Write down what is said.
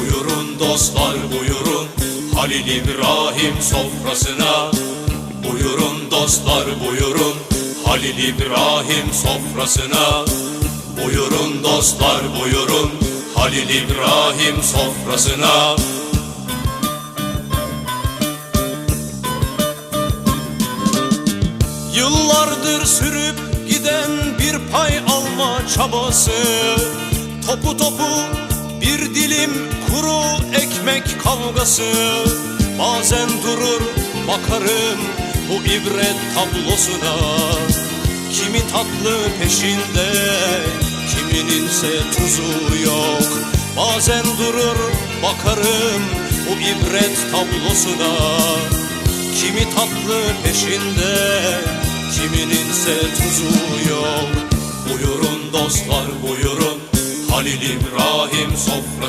Buyurun dostlar buyurun. Halil İbrahim sofrasına. Buyurun dostlar buyurun. Halil İbrahim sofrasına. Buyurun dostlar buyurun. Halil İbrahim sofrasına. Yıllardır sürüp giden bir pay alma çabası. Topu topu bir dilim kuru ekmek kavgası Bazen durur bakarım bu ibret tablosuna. Kimi tatlı peşinde kimininse tuzu yok. Bazen durur bakarım bu ibret tablosuna. Kimi tatlı peşinde Kimininse tuzu yok. Buyurun dostlar buyurun. Halil İbrahim sofrası